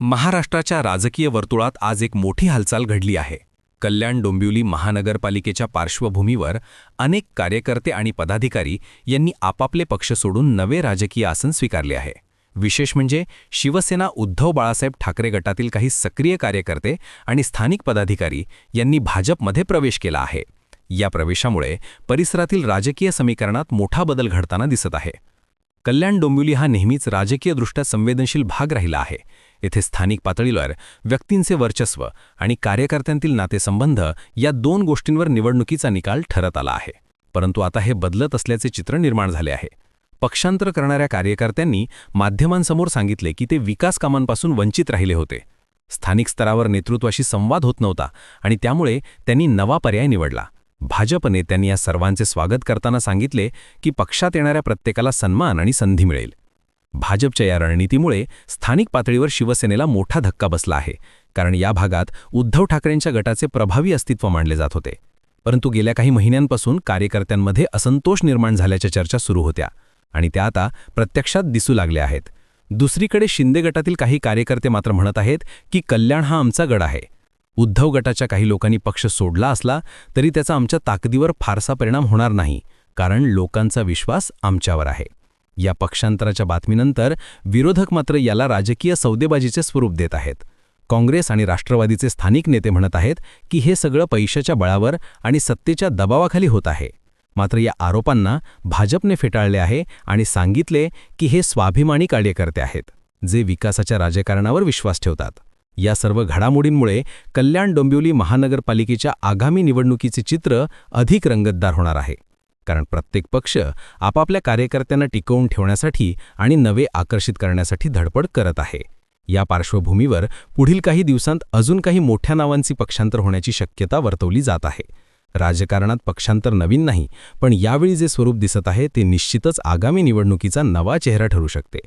महाराष्ट्राच्या राजकीय वर्तुळात आज एक मोठी हालचाल घडली आहे. कल्याण डोंबिवली महानगरपालिकेच्या पार्श्वभूमीवर अनेक कार्यकर्ते आणि पदाधिकारी यांनी आपापले पक्ष सोडून नवे राजकीय आसन स्वीकारले आहे. विशेष म्हणजे शिवसेना उद्धव बाळासाहेब ठाकरे गटातील काही सक्रिय कार्यकर्ते आणि स्थानिक पदाधिकारी यांनी भाजपमध्ये प्रवेश केला आहे. या प्रवेशामुळे परिसरातील राजकीय समीकरणात मोठा बदल घडताना दिसत आहे. कल्याण डोंबिवली हा नेहमीच राजकीयदृष्ट्या संवेदनशील भाग राहिला आहे. येथे स्थानिक पातळीवर व्यक्तींचे वर्चस्व आणि कार्यकर्त्यांतील नातेसंबंध या दोन गोष्टींवर निवडणुकीचा निकाल ठरत आला आहे. परंतु आता हे बदलत असल्याचे चित्र निर्माण झाले आहे. पक्षांतर करणाऱ्या कार्यकर्त्यांनी माध्यमांसमोर सांगितले की ते विकास कामांपासून वंचित राहिले होते. स्थानिक स्तरावर नेतृत्वाशी संवाद होत नव्हता आणि त्यामुळे त्यांनी नवा पर्याय निवडला. भाजप नेत्यांनी या सर्वांचे स्वागत करताना सांगितले की पक्षात येणाऱ्या प्रत्येकाला सन्मान आणि संधी मिळेल. भाजपच्या या रणनीतीमुळे स्थानिक पातळीवर शिवसेनेला मोठा धक्का बसला आहे कारण या भागात उद्धव ठाकरेंच्या गटाचे प्रभावी अस्तित्व मानले जात होते. परंतु गेल्या काही महिन्यांपासून कार्यकर्त्यांमध्ये असंतोष निर्माण झाल्याच्या चर्चा सुरू होत्या आणि त्या आता प्रत्यक्षात दिसू लागल्या आहेत. दुसरीकडे शिंदे गटातील काही कार्यकर्ते मात्र म्हणत आहेत की कल्याण हा आमचा गड आहे. उद्धव गटाच्या काही लोकांनी पक्ष सोडला असला तरी त्याचा आमच्या ताकदीवर फारसा परिणाम होणार नाही कारण लोकांचा विश्वास आमच्यावर आहे. या पक्षांतराच्या बातमीनंतर विरोधक मात्र याला राजकीय सौदेबाजीचे स्वरूप देत आहेत. काँग्रेस आणि राष्ट्रवादीचे स्थानिक नेते म्हणत आहेत की हे सगळं पैशाच्या बळावर आणि सत्तेच्या दबावाखाली होत आहे. मात्र या आरोपांना भाजपने फेटाळले आहे आणि सांगितले की हे स्वाभिमानी कार्यकर्ते आहेत जे विकासाच्या राजकारणावर विश्वास ठेवतात. या सर्व घडामोडींमुळे कल्याण डोंबिवली महानगरपालिकेच्या आगामी निवडणुकीचे चित्र अधिक रंगतदार होणार आहे. कारण प्रत्येक पक्ष आपापल्या कार्यकर्त्यांना टिकवून ठेवण्यासाठी आणि नवे आकर्षित करण्यासाठी धडपड करत आहे. या पार्श्वभूमीवर पुढील काही दिवसांत अजून काही मोठ्या नावांची पक्षांतर होण्याची शक्यता वर्तवली जात आहे. राजकारणात पक्षांतर नवीन नाही पण यावेळी जे स्वरूप दिसत आहे ते निश्चितच आगामी निवडणुकीचा नवा चेहरा ठरू शकते.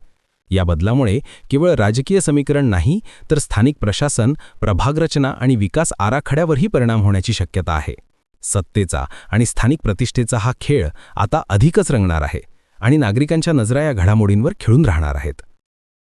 या बदलामुळे केवळ राजकीय समीकरण नाही तर स्थानिक प्रशासन प्रभागरचना आणि विकास आराखड्यावरही परिणाम होण्याची शक्यता आहे. सत्तेचा आणि स्थानिक प्रतिष्ठेचा हा खेळ आता अधिकच रंगणार आहे आणि नागरिकांच्या नजरा या घडामोडींवर खेळून राहणार आहेत.